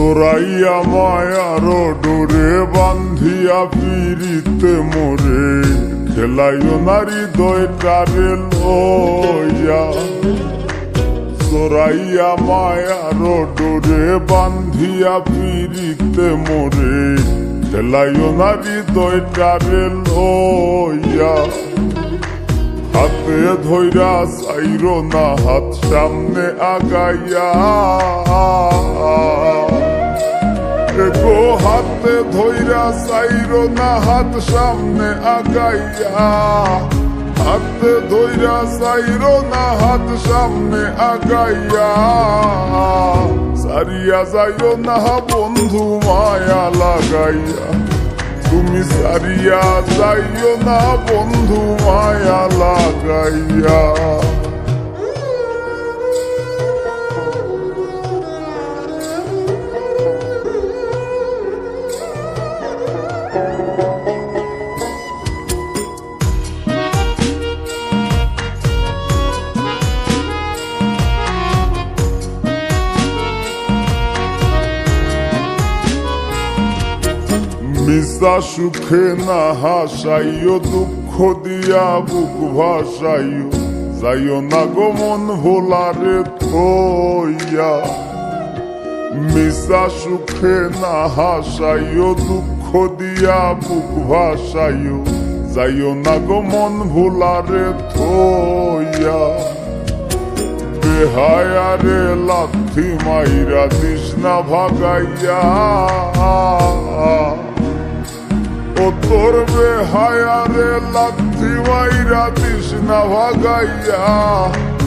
জোরাইয়া মায়ার ডোরে বান্ধিয়া পিরিতে মোরে। খেলাইও নারী দয়টারে লইয়া। জোরাইয়া মায়ার ডোরে বান্ধিয়া পিরিতে মোরে। খেলাইও নারী দয়টারে লইয়া। হাতে ধৈরা চাইর না, হাত সামনে আগাইয়া। ধৈরা চাইর না হাত সামনে আগাইয়া। হাতে ধৈরা চাইর না হাত সামনে আগাইয়া। সারিয়া যাইও না বন্ধু মায়া লাগাইয়া। তুমি সারিয়া যাইও না বন্ধু মায়া লাগাইয়া। মিশা সুখে না হাসাইও, দুঃখ দিয়া বুক ভাসাইও। যাইও না গো মন ভোলারে থইয়া মিশা সুখে না হাসাইও, দুঃখ দিয়া বুক ভাসাইও। যাইও না গো মন ভোলারে থইয়া বেহায়ারে লাথি মাইরা দিস না ভাগাইয়া। বেহায়ারে লাথি মাইরা না ভাগাইয়া।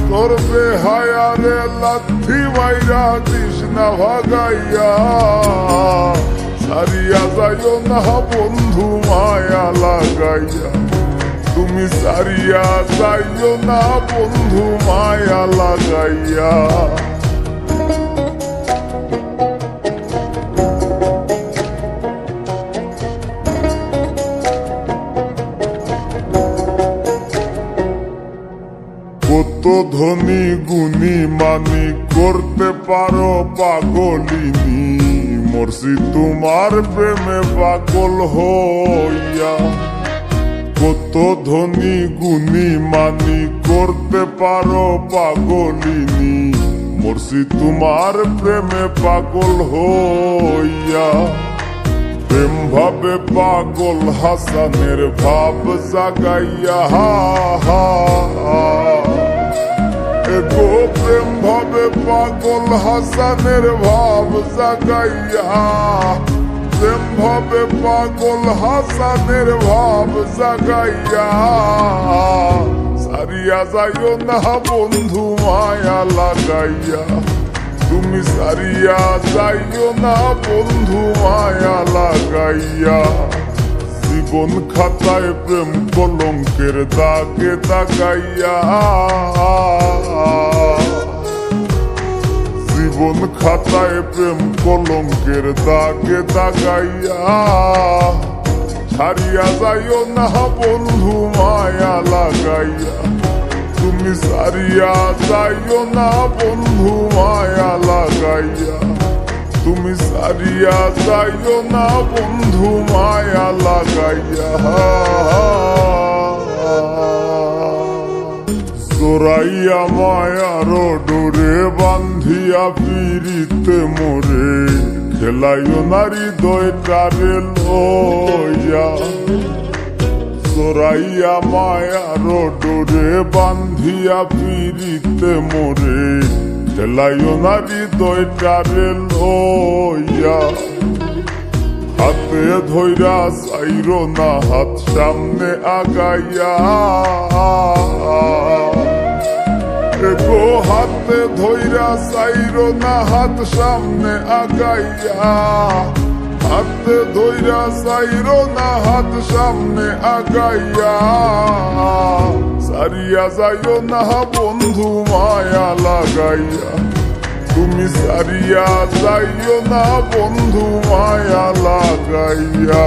তোর বেহায়ারে লাথি মাইরা না ভাগাইয়া। সারিয়া যাইও না বন্ধু মায়া লাগাইয়া। তুমি সারিয়া যাইও না বন্ধু মায়া লাগাইয়া। গুণী মানি করতে পারো পাগলিনী মরছি তোমার প্রেমে পাগল হইয়া। কত ধনী গুণী মানি করতে পারো পাগলিনী মরছি তোমার প্রেমে পাগল হইয়া। প্রেম ভাবে পাগল হাসানের ভাব জাগাইয়া হা হা। গো প্রেম ভাবে পাগল হাসানের ভাব জাগাইয়া। প্রেম ভাবে পাগল হাসানের ভাব জাগাইয়া। সারিয়া যাইও না বন্ধু মায়া লাগাইয়া। তুমি সারিয়া যাইও না বন্ধু মায়া লাগাইয়া। জীবন খাতায় প্রেম কলঙ্কের দাগে দাগাইয়া। খাতায় প্রেম কলঙ্কের দাগে দাগাইয়া। ছাড়িয়া যাইও না বন্ধু মায়া লাগাইয়া। তুমি সারিয়া যাইও না বন্ধু মায়া লাগাইয়া। তুমি সারিয়া যাইও না বন্ধু মায়া লাগাইয়া। জোরাইয়া মায়ার ডোরে বান্ধিয়া পিরিতে মোরে। খেলাইও নারী দয়টারে লইয়া। জোরাইয়া মায়ার ডোরে বান্ধিয়া পিরিতে মোরে। খেলাইও নারী দয়টারে লইয়া। হাতে ধৈরা চাইর না, হাত সামনে আগাইয়া। হাতে ধৈরা চাইর না, হাত সামনে আগাইয়া। হাতে ধৈরা চাইর না, হাত সামনে আগাইয়া। সারিয়া যাইও না বন্ধু মায়া লাগাইয়া। তুমি সারিয়া যাইও না বন্ধু মায়া লাগাইয়া।